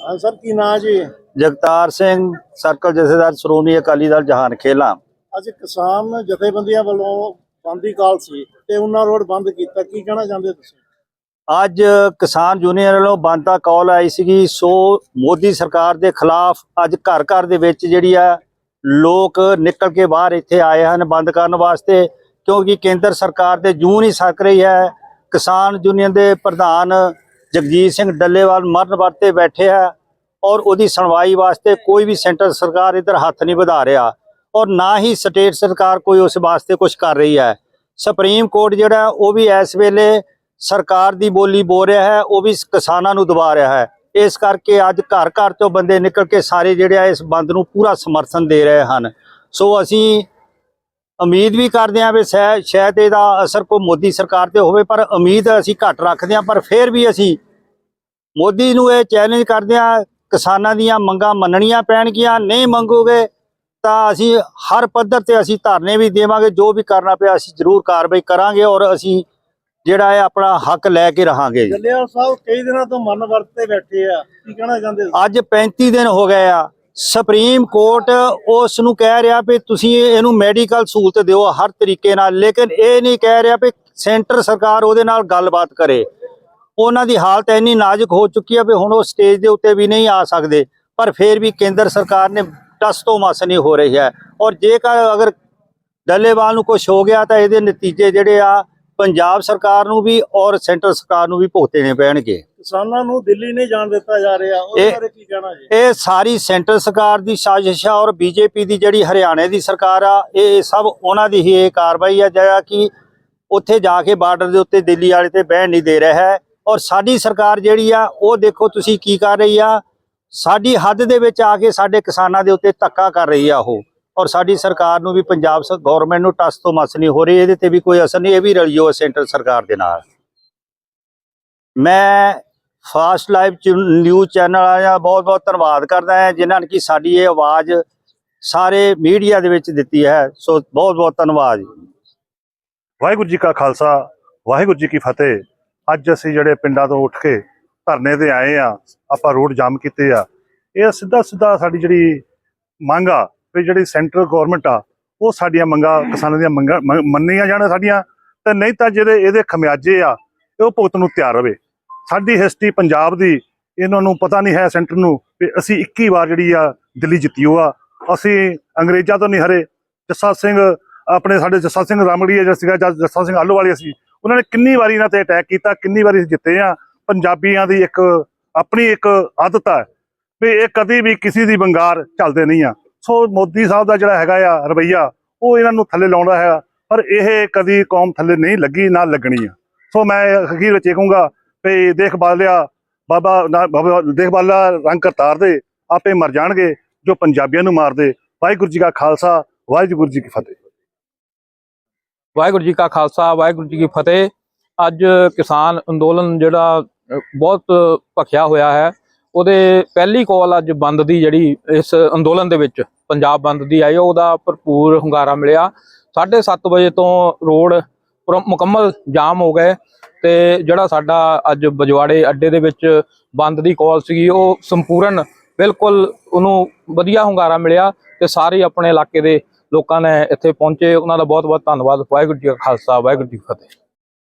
ਹਾਂ ਸਰ ਕੀ ਨਾਂ ਜੀ? ਜਗਤਾਰ ਸਿੰਘ ਸਰਕਲ ਜਥੇਦਾਰ ਸ਼੍ਰੋਮਣੀ ਅਕਾਲੀ ਦਲ ਜਹਾਨ ਖੇਲਾ। ਅੱਜ ਕਿਸਾਨ ਜਥੇਬੰਦੀਆਂ ਵੱਲੋਂ ਬੰਦੀ ਕਾਲ ਸੀ ਤੇ ਉਹਨਾਂ ਰੋਡ ਬੰਦ ਕੀਤਾ। ਕੀ ਕਹਿਣਾ ਚਾਹੁੰਦੇ ਤੁਸੀਂ? ਅੱਜ ਕਿਸਾਨ ਯੂਨੀਅਨ ਵੱਲੋਂ ਬੰਦ ਦਾ ਕਾਲ ਆਈ ਸੀਗੀ। ਸੋ ਮੋਦੀ ਸਰਕਾਰ ਦੇ ਖਿਲਾਫ ਅੱਜ ਘਰ ਘਰ ਦੇ ਵਿੱਚ ਜਿਹੜੀ ਆ ਲੋਕ ਨਿਕਲ ਕੇ ਬਾਹਰ ਇੱਥੇ ਆਏ ਹਨ ਬੰਦ ਕਰਨ ਵਾਸਤੇ। ਕਿਉਂਕਿ ਕੇਂਦਰ ਸਰਕਾਰ ਦੇ ਜੂੰ ਨਹੀਂ ਸਕ ਰਹੀ ਹੈ। ਕਿਸਾਨ ਯੂਨੀਅਨ ਦੇ ਪ੍ਰਧਾਨ ਜਗਜੀਤ ਸਿੰਘ ਡੱਲੇਵਾਲ ਮਰਨ ਵਰਤੇ ਬੈਠੇ ਹੈ ਔਰ ਉਹਦੀ ਸੁਣਵਾਈ ਵਾਸਤੇ ਕੋਈ ਵੀ ਸੈਂਟਰ ਸਰਕਾਰ ਇਧਰ ਹੱਥ ਨਹੀਂ ਵਧਾ ਰਿਹਾ ਔਰ ਨਾ ਹੀ ਸਟੇਟ ਸਰਕਾਰ ਕੋਈ ਉਸ ਵਾਸਤੇ ਕੁਝ ਕਰ ਰਹੀ ਹੈ। ਸੁਪਰੀਮ ਕੋਰਟ ਜਿਹੜਾ ਉਹ ਵੀ ਇਸ ਵੇਲੇ ਸਰਕਾਰ ਦੀ ਬੋਲੀ ਬੋਲ ਰਿਹਾ ਹੈ, ਉਹ ਵੀ ਕਿਸਾਨਾਂ ਨੂੰ ਦਬਾ ਰਿਹਾ ਹੈ। ਇਸ ਕਰਕੇ ਅੱਜ ਘਰ ਘਰ ਤੋਂ ਬੰਦੇ ਨਿਕਲ ਕੇ ਸਾਰੇ ਜਿਹੜੇ ਆ ਇਸ ਬੰਦ ਨੂੰ ਪੂਰਾ ਸਮਰਥਨ ਦੇ ਰਹੇ ਹਨ। ਸੋ ਅਸੀਂ ਉਮੀਦ ਵੀ ਕਰਦੇ ਹਾਂ ਵੀ ਸ਼ਾਇਦ ਸ਼ਾਇਦ ਇਹਦਾ ਅਸਰ ਕੋਈ ਮੋਦੀ ਸਰਕਾਰ ਤੇ ਹੋਵੇ, ਪਰ ਉਮੀਦ ਅਸੀਂ ਘੱਟ ਰੱਖਦੇ ਹਾਂ, ਪਰ ਫਿਰ ਵੀ ਅਸੀਂ ਮੋਦੀ ਨੂੰ ਇਹ ਚੈਲੰਜ ਕਰਦੇ ਹਾਂ ਕਿਸਾਨਾਂ ਦੀਆਂ ਮੰਗਾਂ ਮੰਨਣੀਆਂ ਪੈਣਗੀਆਂ ਨਹੀਂ ਮੰਗੋਗੇ ਤਾਂ ਅਸੀਂ ਹਰ ਪੱਧਰ ਤੇ ਅਸੀਂ ਧਰਨੇ ਵੀ ਦੇਵਾਂਗੇ ਜੋ ਵੀ ਕਰਨਾ ਪਿਆ ਅਸੀਂ ਜ਼ਰੂਰ ਕਾਰਵਾਈ ਕਰਾਂਗੇ ਔਰ ਅਸੀਂ ਜਿਹੜਾ ਹੈ ਆਪਣਾ ਹੱਕ ਲੈ ਕੇ ਰਹਾਂਗੇ ਜੱਲੇਵਾਲ ਸਾਹਿਬ ਕਈ ਦਿਨਾਂ ਤੋਂ ਮਰਨ ਵਰਤੇ ਬੈਠੇ ਆ ਕੀ ਕਹਿਣਾ ਚਾਹੁੰਦੇ? ਅੱਜ 35 ਦਿਨ ਹੋ ਗਏ ਆ ਸੁਪਰੀਮ ਕੋਰਟ ਉਸ ਨੂੰ ਕਹਿ ਰਿਹਾ ਵੀ ਤੁਸੀਂ ਇਹਨੂੰ ਮੈਡੀਕਲ ਸਹੂਲਤ ਦਿਓ ਹਰ ਤਰੀਕੇ ਨਾਲ ਲੇਕਿਨ ਇਹ ਨਹੀਂ ਕਹਿ ਰਿਹਾ ਵੀ ਸੈਂਟਰ ਸਰਕਾਰ ਉਹਦੇ ਨਾਲ ਗੱਲਬਾਤ ਕਰੇ ਉਹਨਾਂ ਦੀ ਹਾਲਤ ਇੰਨੀ ਨਾਜ਼ੁਕ ਹੋ ਚੁੱਕੀ ਹੈ ਵੀ ਹੁਣ ਉਹ ਸਟੇਜ ਦੇ ਉੱਤੇ ਵੀ ਨਹੀਂ ਆ ਸਕਦੇ ਪਰ ਫਿਰ ਵੀ ਕੇਂਦਰ ਸਰਕਾਰ ਨੇ ਟਸ ਤੋਂ ਮਸ ਨਹੀਂ ਹੋ ਰਹੀ ਹੈ। ਔਰ ਜੇਕਰ ਅਗਰ ਡੱਲੇਵਾਲ ਨੂੰ ਕੁਝ ਹੋ ਗਿਆ ਤਾਂ ਇਹਦੇ ਨਤੀਜੇ ਜਿਹੜੇ ਆ ਪੰਜਾਬ ਸਰਕਾਰ ਨੂੰ ਵੀ ਔਰ ਸੈਂਟਰ ਸਰਕਾਰ ਨੂੰ ਵੀ ਭੁਗਤਣੇ ਪੈਣਗੇ। ਕਿਸਾਨਾਂ ਨੂੰ ਦਿੱਲੀ ਨਹੀਂ ਜਾਣ ਦਿੱਤਾ ਜਾ ਰਿਹਾ ਉਹਦੇ ਬਾਰੇ ਕੀ ਕਹਿਣਾ ਜੀ? ਇਹ ਸਾਰੀ ਸੈਂਟਰ ਸਰਕਾਰ ਦੀ ਸਾਜ਼ਿਸ਼ ਆ ਔਰ ਬੀਜੇਪੀ ਦੀ ਜਿਹੜੀ ਹਰਿਆਣੇ ਦੀ ਸਰਕਾਰ ਆ ਇਹ ਸਭ ਉਹਨਾਂ ਦੀ ਹੀ ਇਹ ਕਾਰਵਾਈ ਆ ਜਿਹੜਾ ਕਿ ਉੱਥੇ ਜਾ ਕੇ ਬਾਰਡਰ ਦੇ ਉੱਤੇ ਦਿੱਲੀ ਵਾਲੇ ਤੇ ਬਹਿਣ ਨਹੀਂ ਦੇ ਰਿਹਾ ਹੈ। ਔਰ ਸਾਡੀ ਸਰਕਾਰ ਜਿਹੜੀ ਆ, ਉਹ ਦੇਖੋ ਤੁਸੀਂ ਕੀ ਕਰ ਰਹੀ ਆ। ਸਾਡੀ ਹੱਦ ਦੇ ਵਿੱਚ ਆ ਕੇ ਸਾਡੇ ਕਿਸਾਨਾਂ ਦੇ ਉੱਤੇ ਧੱਕਾ ਕਰ ਰਹੀ ਆ ਉਹ। ਔਰ ਸਾਡੀ ਸਰਕਾਰ ਨੂੰ ਵੀ ਪੰਜਾਬ ਗਵਰਨਮੈਂਟ ਨੂੰ ਟਸ ਤੋਂ ਮਸ ਨਹੀਂ ਹੋ ਰਹੀ, ਇਹਦੇ ਤੇ ਵੀ ਕੋਈ ਅਸਰ ਨਹੀਂ, ਇਹ ਵੀ ਰਲਿਓ ਸੈਂਟਰ ਸਰਕਾਰ ਦੇ ਨਾਲ। ਮੈਂ ਫਾਸਟ ਲਾਈਵ ਨਿਊਜ਼ ਚੈਨਲ ਵਾਲਿਆਂ ਬਹੁਤ ਬਹੁਤ ਧੰਨਵਾਦ ਕਰਦਾ ਹਾਂ, ਜਿਨ੍ਹਾਂ ਨੇ ਕਿ ਸਾਡੀ ਇਹ ਆਵਾਜ਼ ਸਾਰੇ ਮੀਡੀਆ ਦੇ ਵਿੱਚ ਦਿੱਤੀ ਹੈ। ਸੋ ਬਹੁਤ ਬਹੁਤ ਧੰਨਵਾਦ ਵਾਹਿਗੁਰੂ ਜੀ ਕਾ ਖਾਲਸਾ, ਵਾਹਿਗੁਰੂ ਜੀ ਕੀ ਫਤਿਹ। ਅੱਜ ਅਸੀਂ ਜਿਹੜੇ ਪਿੰਡਾਂ ਤੋਂ ਉੱਠ ਕੇ ਧਰਨੇ ਤੇ ਆਏ ਆ, ਆਪਾਂ ਰੋਡ ਜਾਮ ਕੀਤੇ ਆ, ਇਹ ਸਿੱਧਾ ਸਿੱਧਾ ਸਾਡੀ ਜਿਹੜੀ ਮੰਗ ਆ ਵੀ ਜਿਹੜੀ ਸੈਂਟਰ ਗਵਰਨਮੈਂਟ ਆ, ਉਹ ਸਾਡੀਆਂ ਮੰਗਾਂ ਕਿਸਾਨਾਂ ਦੀਆਂ ਮੰਗਾਂ ਮ- ਮੰਨੀਆਂ ਜਾਣ ਸਾਡੀਆਂ ਤੇ ਨਹੀਂ ਤਾਂ ਜਿਹੜੇ ਇਹਦੇ ਖਮਿਆਜੇ ਆ ਉਹ ਭੁਗਤ ਨੂੰ ਤਿਆਰ ਰਵੇ। ਸਾਡੀ ਹਿਸਟਰੀ ਪੰਜਾਬ ਦੀ, ਇਹਨਾਂ ਨੂੰ ਪਤਾ ਨਹੀਂ ਹੈ ਸੈਂਟਰ ਨੂੰ ਵੀ ਅਸੀਂ 21 ਵਾਰ ਜਿਹੜੀ ਆ ਦਿੱਲੀ ਜਿੱਤੀਓ ਆ ਅਸੀਂ ਅੰਗਰੇਜ਼ਾਂ ਤੋਂ ਨਹੀਂ ਹਰੇ, ਜੱਸਾ ਸਿੰਘ ਆਪਣੇ ਸਾਡੇ ਜੱਸਾ ਸਿੰਘ ਰਾਮੜੀਆ ਜਿਹੜਾ ਸੀਗਾ, ਜਾਂ ਜੱਸਾ ਸਿੰਘ ਆਲੋਵਾਲੀਆ ਸੀ, ਉਹਨਾਂ ਨੇ ਕਿੰਨੀ ਵਾਰੀ ਇਹਨਾਂ ਤੇ ਅਟੈਕ ਕੀਤਾ, ਕਿੰਨੀ ਵਾਰੀ ਅਸੀਂ ਜਿੱਤੇ ਆ ਪੰਜਾਬੀਆਂ ਦੀ ਇੱਕ, ਆਪਣੀ ਇੱਕ ਆਦਤ ਹੈ ਵੀ ਇਹ ਕਦੀ ਵੀ ਕਿਸੇ ਦੀ ਬੰਗਾਰ ਚੱਲਦੇ ਨਹੀਂ ਆ। ਸੋ ਮੋਦੀ ਸਾਹਿਬ ਦਾ ਜਿਹੜਾ ਹੈਗਾ ਆ ਰਵਈਆ, ਉਹ ਇਹਨਾਂ ਨੂੰ ਥੱਲੇ ਲਾਉਂਦਾ ਹੈ, ਪਰ ਇਹ ਕਦੀ ਕੌਮ ਥੱਲੇ ਨਹੀਂ ਲੱਗੀ, ਨਾ ਲੱਗਣੀ ਆ। ਸੋ ਮੈਂ ਅਖੀਰ ਵਿੱਚ ਇਹ ਕਹੂੰਗਾ ਵੀ ਦੇਖ ਬਾਲਿਆ, ਬਾਬਾ ਨਾ- ਬਾਬਾ ਦੇਖ ਬਾਲਾ ਰੰਗ ਕਰਤਾਰ ਦੇ, ਆਪੇ ਮਰ ਜਾਣਗੇ, ਜੋ ਪੰਜਾਬੀਆਂ ਨੂੰ ਮਾਰਦੇ। ਵਾਹਿਗੁਰੂ ਜੀ ਕਾ ਖਾਲਸਾ, ਵਾਹਿਗੁਰੂ ਜੀ ਕੀ ਫਤਿਹ। ਵਾਹਿਗੁਰੂ ਜੀ ਕਾ ਖਾਲਸਾ, ਵਾਹਿਗੁਰੂ ਜੀ ਕੀ ਫਤਿਹ। ਅੱਜ ਕਿਸਾਨ ਅੰਦੋਲਨ ਜਿਹੜਾ ਬਹੁਤ ਭਖਿਆ ਹੋਇਆ ਹੈ। ਉਹਦੇ ਪਹਿਲੀ ਕਾਲ ਅੱਜ ਬੰਦ ਦੀ ਜਿਹੜੀ ਇਸ ਅੰਦੋਲਨ ਦੇ ਵਿੱਚ ਪੰਜਾਬ ਬੰਦ ਦੀ ਆਈ, ਉਹਦਾ ਭਰਪੂਰ ਹੁੰਗਾਰਾ ਮਿਲਿਆ। 7:30 ਵਜੇ ਤੋਂ ਰੋਡ ਮੁਕੰਮਲ ਜਾਮ ਹੋ ਗਏ ਤੇ ਜਿਹੜਾ ਸਾਡਾ ਅੱਜ ਬਜਵਾੜੇ ਅੱਡੇ ਦੇ ਵਿੱਚ ਬੰਦ ਦੀ ਕਾਲ ਸੀਗੀ, ਉਹ ਸੰਪੂਰਨ ਬਿਲਕੁਲ ਉਹਨੂੰ ਵਧੀਆ ਹੁੰਗਾਰਾ ਮਿਲਿਆ ਤੇ ਸਾਰੇ ਆਪਣੇ ਇਲਾਕੇ ਦੇ ਲੋਕਾਂ ਨੇ ਇੱਥੇ ਪਹੁੰਚੇ, ਉਹਨਾਂ ਦਾ ਬਹੁਤ ਬਹੁਤ ਧੰਨਵਾਦ, ਵਾਹਿਗੁਰੂ ਜੀ ਕਾ ਖਾਲਸਾ, ਵਾਹਿਗੁਰੂ ਜੀ ਫਤਿਹ।